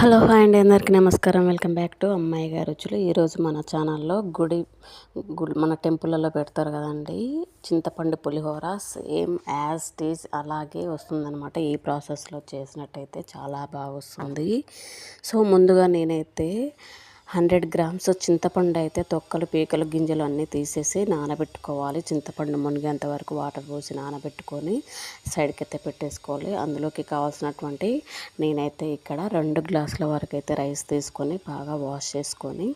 Hello hi అండి అందరికీ నమస్కారం. వెల్కమ్ బ్యాక్ టు అమ్మాయి గారు రుచులు. ఈరోజు మన ఛానల్లో గుడి గుడి మన టెంపుల్లో పెడతారు కదండి. చింతపండు పులిహోర సేమ్ యాజ్ టీజ్ అలాగే వస్తుందన్నమాట. ఈ ప్రాసెస్లో చేసినట్టయితే చాలా బాగా వస్తుంది. సో ముందుగా నేనైతే హండ్రెడ్ గ్రామ్స్ చింతపండు అయితే తొక్కలు పీకలు గింజలు అన్నీ తీసేసి నానబెట్టుకోవాలి. చింతపండు మునిగేంత వరకు వాటర్ పోసి నానబెట్టుకొని సైడ్కి అయితే పెట్టేసుకోవాలి. అందులోకి కావాల్సినటువంటి నేనైతే ఇక్కడ రెండు గ్లాసుల వరకు అయితే రైస్ తీసుకొని బాగా వాష్ చేసుకొని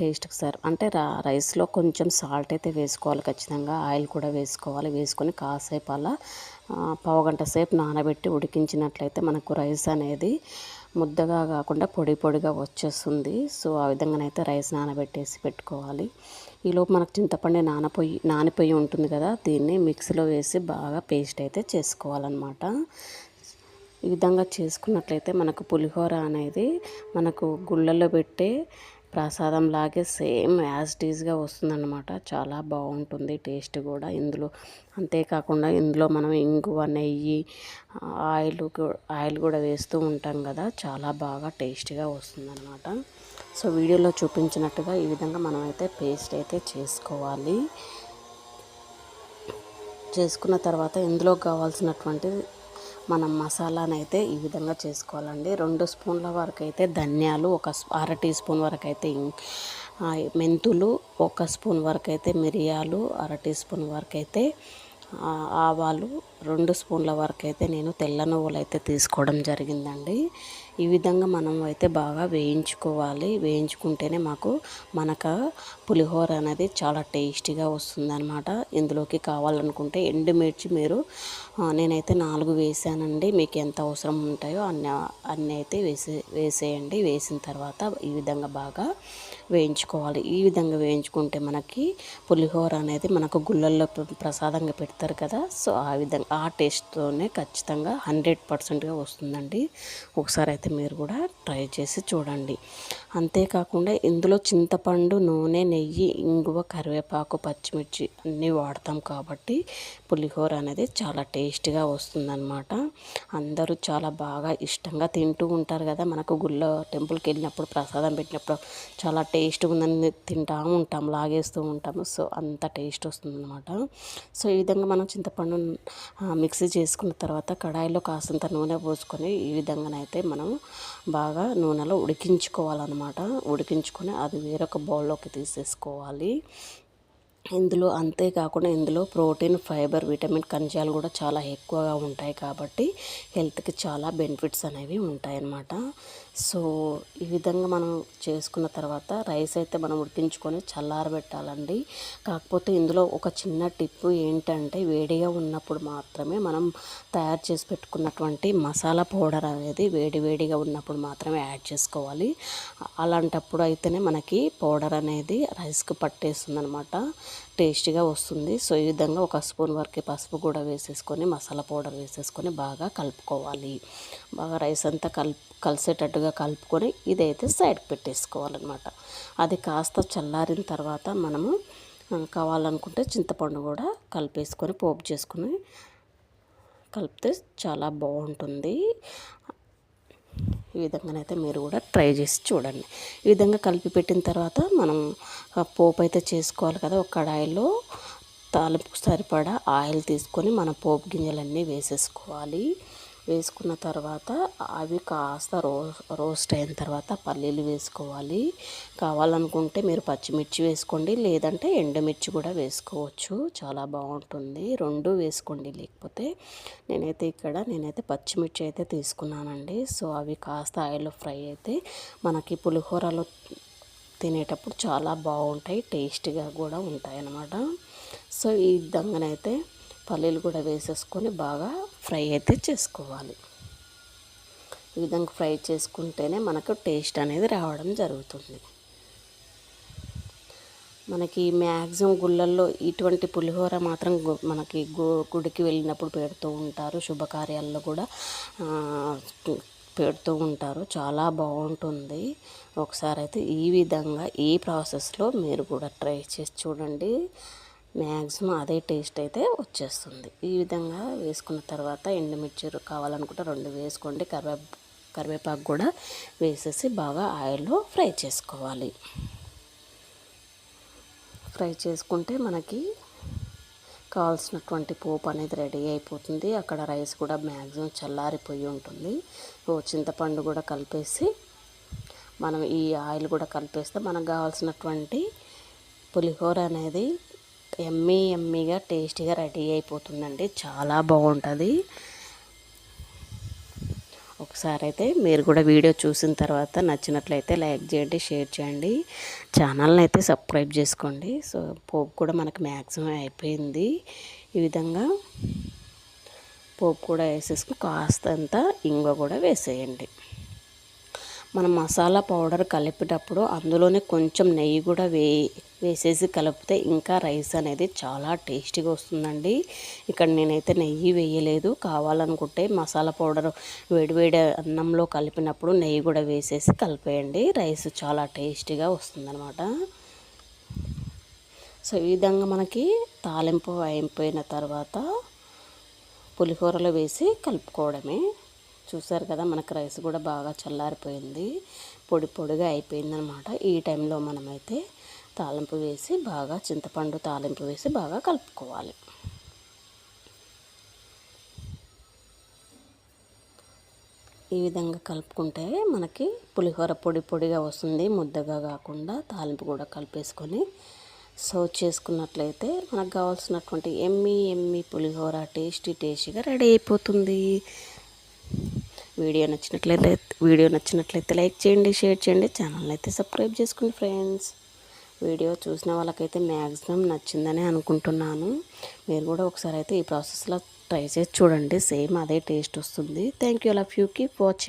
టేస్ట్కి సార్ అంటే రా రైస్లో కొంచెం సాల్ట్ అయితే వేసుకోవాలి. ఖచ్చితంగా ఆయిల్ కూడా వేసుకోవాలి. వేసుకొని కాసేపు అలా పావుగంట సేపు నానబెట్టి ఉడికించినట్లయితే మనకు రైస్ అనేది ముద్దగా కాకుండా పొడి పొడిగా వచ్చేస్తుంది. సో ఆ విధంగానైతే రైస్ నానబెట్టేసి పెట్టుకోవాలి. ఈలోపు మనకు చింతపండు నానపోయి నానిపోయి ఉంటుంది కదా దీన్ని మిక్సీలో వేసి బాగా పేస్ట్ అయితే చేసుకోవాలన్నమాట. ఈ విధంగా చేసుకున్నట్లయితే మనకు పులిహోర అనేది మనకు గుళ్ళల్లో పెట్టే ప్రసాదం లాగే సేమ్ యాజ్ టీజ్గా వస్తుందన్నమాట. చాలా బాగుంటుంది టేస్ట్ కూడా. ఇందులో అంతేకాకుండా ఇందులో మనం ఇంగువ నెయ్యి ఆయిల్ ఆయిల్ కూడా వేస్తూ ఉంటాం కదా. చాలా బాగా టేస్టీగా వస్తుందన్నమాట. సో వీడియోలో చూపించినట్టుగా ఈ విధంగా మనమైతే పేస్ట్ అయితే చేసుకోవాలి. చేసుకున్న తర్వాత ఇందులో కావాల్సినటువంటి మనం మసాలాను అయితే ఈ విధంగా చేసుకోవాలండి. రెండు స్పూన్ల వరకు అయితే ధనియాలు ఒక అర టీ స్పూన్ వరకు అయితే మెంతులు ఒక స్పూన్ వరకు అయితే మిరియాలు అర టీ స్పూన్ వరకు అయితే ఆవాలు రెండు స్పూన్ల వరకు అయితే నేను తెల్ల నువ్వులు అయితే తీసుకోవడం జరిగిందండి. ఈ విధంగా మనం అయితే బాగా వేయించుకోవాలి. వేయించుకుంటేనే మాకు మనకు పులిహోర అనేది చాలా టేస్టీగా వస్తుందన్నమాట. ఇందులోకి కావాలనుకుంటే ఎండుమిర్చి మీరు నేనైతే నాలుగు వేసానండి. మీకు ఎంత అవసరం ఉంటాయో అన్ని అన్నీ అయితే వేసే వేసేయండి. వేసిన తర్వాత ఈ విధంగా బాగా వేయించుకోవాలి. ఈ విధంగా వేయించుకుంటే మనకి పులిహోర అనేది మనకు గుళ్ళల్లో ప్రసాదంగా పెడతారు కదా. సో ఆ విధంగా ఆ టేస్ట్తోనే ఖచ్చితంగా హండ్రెడ్ పర్సెంట్గా వస్తుందండి. ఒకసారి అయితే మీరు కూడా ట్రై చేసి చూడండి. అంతేకాకుండా ఇందులో చింతపండు నూనె నెయ్యి ఇంగువ కరివేపాకు పచ్చిమిర్చి అన్నీ వాడతాం కాబట్టి పులిహోర అనేది చాలా టేస్ట్గా వస్తుందన్నమాట. అందరూ చాలా బాగా ఇష్టంగా తింటూ ఉంటారు కదా. మనకు గుళ్ళో టెంపుల్కి వెళ్ళినప్పుడు ప్రసాదం పెట్టినప్పుడు చాలా టేస్ట్గా ఉందని తింటూ ఉంటాం లాగేస్తూ ఉంటాము సో అంత టేస్ట్ వస్తుందన్నమాట సో ఈ విధంగా మనం చింతపండు మిక్సీ చేసుకున్న తర్వాత కడాయిలో కాసంత నూనె పోసుకొని ఈ విధంగానైతే మనం బాగా నూనెలో ఉడికించుకోవాలన్నమాట ఉడికించుకొని అది వేరొక బౌల్లోకి తీసేసుకోవాలి. ఇందులో అంతేకాకుండా ఇందులో ప్రోటీన్ ఫైబర్ విటమిన్ ఖనిజాలు కూడా చాలా ఎక్కువగా ఉంటాయి కాబట్టి హెల్త్కి చాలా బెనిఫిట్స్ అనేవి ఉంటాయన్నమాట సో ఈ విధంగా మనం చేసుకున్న తర్వాత రైస్ అయితే మనం ఉడికించుకొని చల్లారబెట్టాలండి కాకపోతే ఇందులో ఒక చిన్న టిప్పు ఏంటంటే వేడిగా ఉన్నప్పుడు మాత్రమే మనం తయారు చేసి పెట్టుకున్నటువంటి మసాలా పౌడర్ అనేది వేడి వేడిగా ఉన్నప్పుడు మాత్రమే యాడ్ చేసుకోవాలి. అలాంటప్పుడు అయితేనే మనకి పౌడర్ అనేది రైస్కి పట్టేస్తుంది అనమాట టేస్టీగా వస్తుంది. సో ఈ విధంగా ఒక స్పూన్ వరకు పసుపు కూడా వేసేసుకొని మసాలా పౌడర్ వేసేసుకొని బాగా కలుపుకోవాలి. బాగా రైస్ అంతా కలుపు కలిసేటట్టుగా కలుపుకొని ఇదైతే సైడ్కి పెట్టేసుకోవాలన్నమాట. అది కాస్త చల్లారిన తర్వాత మనము కావాలనుకుంటే చింతపండు కూడా కలిపేసుకొని పోపు చేసుకొని కలిపితే చాలా బాగుంటుంది. ఈ విధంగానైతే మీరు కూడా ట్రై చేసి చూడండి. ఈ విధంగా కలిపి పెట్టిన తర్వాత మనం పోపు అయితే చేసుకోవాలి కదా ఒక కడాయిలో తాలింపుకు సరిపడా ఆయిల్ తీసుకొని మన పోపు గింజలన్నీ వేసేసుకోవాలి. వేసుకున్న తర్వాత అవి కాస్త రో రోస్ట్ అయిన తర్వాత పల్లీలు వేసుకోవాలి. కావాలనుకుంటే మీరు పచ్చిమిర్చి వేసుకోండి లేదంటే ఎండుమిర్చి కూడా వేసుకోవచ్చు. చాలా బాగుంటుంది. రెండు వేసుకోండి లేకపోతే నేనైతే ఇక్కడ నేనైతే పచ్చిమిర్చి అయితే తీసుకున్నానండి. సో అవి కాస్త ఆయిల్లో ఫ్రై అయితే మనకి పులిహోరలో తినేటప్పుడు చాలా బాగుంటాయి టేస్టీగా కూడా ఉంటాయి అన్నమాట సో ఈ విధంగానైతే పల్లీలు కూడా వేసేసుకొని బాగా ఫ్రై అయితే చేసుకోవాలి. ఈ విధంగా ఫ్రై చేసుకుంటేనే మనకు టేస్ట్ అనేది రావడం జరుగుతుంది. మనకి మ్యాక్సిమం గుళ్ళల్లో ఇటువంటి పులిహోర మాత్రం మనకి గుడికి వెళ్ళినప్పుడు పెడుతూ ఉంటారు. శుభకార్యాల్లో కూడా పెడుతూ ఉంటారు. చాలా బాగుంటుంది. ఒకసారి అయితే ఈ విధంగా ఈ ప్రాసెస్లో మీరు కూడా ట్రై చేసి చూడండి. మ్యాక్సిమం అదే టేస్ట్ అయితే వచ్చేస్తుంది. ఈ విధంగా వేసుకున్న తర్వాత ఎండుమిర్చి కావాలనుకుంటే రెండు వేసుకోండి. కరివే కరివేపాకు కూడా వేసేసి బాగా ఆయిల్లో ఫ్రై చేసుకోవాలి. ఫ్రై చేసుకుంటే మనకి కావాల్సినటువంటి పోపు అనేది రెడీ అయిపోతుంది. అక్కడ రైస్ కూడా మ్యాక్సిమం చల్లారిపోయి ఉంటుంది. ఓ చింతపండు కూడా కలిపేసి మనం ఈ ఆయిల్ కూడా కలిపేస్తే మనకు కావాల్సినటువంటి పులిహోర అనేది ఎమ్మీ ఎమ్మీగా టేస్టీగా రెడీ అయిపోతుందండి. చాలా బాగుంటుంది. ఒకసారి అయితే మీరు కూడా వీడియో చూసిన తర్వాత నచ్చినట్లయితే లైక్ చేయండి షేర్ చేయండి. ఛానల్ని అయితే సబ్స్క్రైబ్ చేసుకోండి. సో పోపు కూడా మనకు మ్యాక్సిమం అయిపోయింది. ఈ విధంగా పోపు కూడా వేసేసుకుని కాస్తంత ఇంగ కూడా వేసేయండి. మనం మసాలా పౌడర్ కలిపేటప్పుడు అందులోనే కొంచెం నెయ్యి కూడా వే వేసేసి కలిపితే ఇంకా రైస్ అనేది చాలా టేస్టీగా వస్తుందండి. ఇక్కడ నేనైతే నెయ్యి వేయలేదు. కావాలనుకుంటే మసాలా పౌడర్ వేడివేడి అన్నంలో కలిపినప్పుడు నెయ్యి కూడా వేసేసి కలిపేయండి. రైస్ చాలా టేస్టీగా వస్తుందన్నమాట. సో ఈ విధంగా మనకి తాలింపు అయిపోయిన తర్వాత పులిహోరలో వేసి కలుపుకోవడమే. చూసారు కదా మనకు రైస్ కూడా బాగా చల్లారిపోయింది. పొడి పొడిగా అయిపోయిందనమాట ఈ టైంలో మనమైతే తాలింపు వేసి బాగా చింతపండు తాలింపు వేసి బాగా కలుపుకోవాలి. ఈ విధంగా కలుపుకుంటే మనకి పులిహోర పొడి పొడిగా వస్తుంది. ముద్దగా కాకుండా తాలింపు కూడా కలిపేసుకొని సర్వ్ చేసుకున్నట్లయితే మనకు కావాల్సినటువంటి ఎమ్మి ఎమ్మి పులిహోర టేస్టీ టేస్టీగా రెడీ అయిపోతుంది. వీడియో నచ్చినట్లయితే వీడియో నచ్చినట్లయితే లైక్ చేయండి షేర్ చేయండి ఛానల్ అయితే సబ్స్క్రైబ్ చేసుకోండి ఫ్రెండ్స్. వీడియో చూసిన వాళ్ళకైతే మ్యాక్సిమం నచ్చిందని అనుకుంటున్నాను. మీరు కూడా ఒకసారి అయితే ఈ ప్రాసెస్లో ట్రై చేసి చూడండి. సేమ్ అదే టేస్ట్ వస్తుంది. Thank you love you keep watching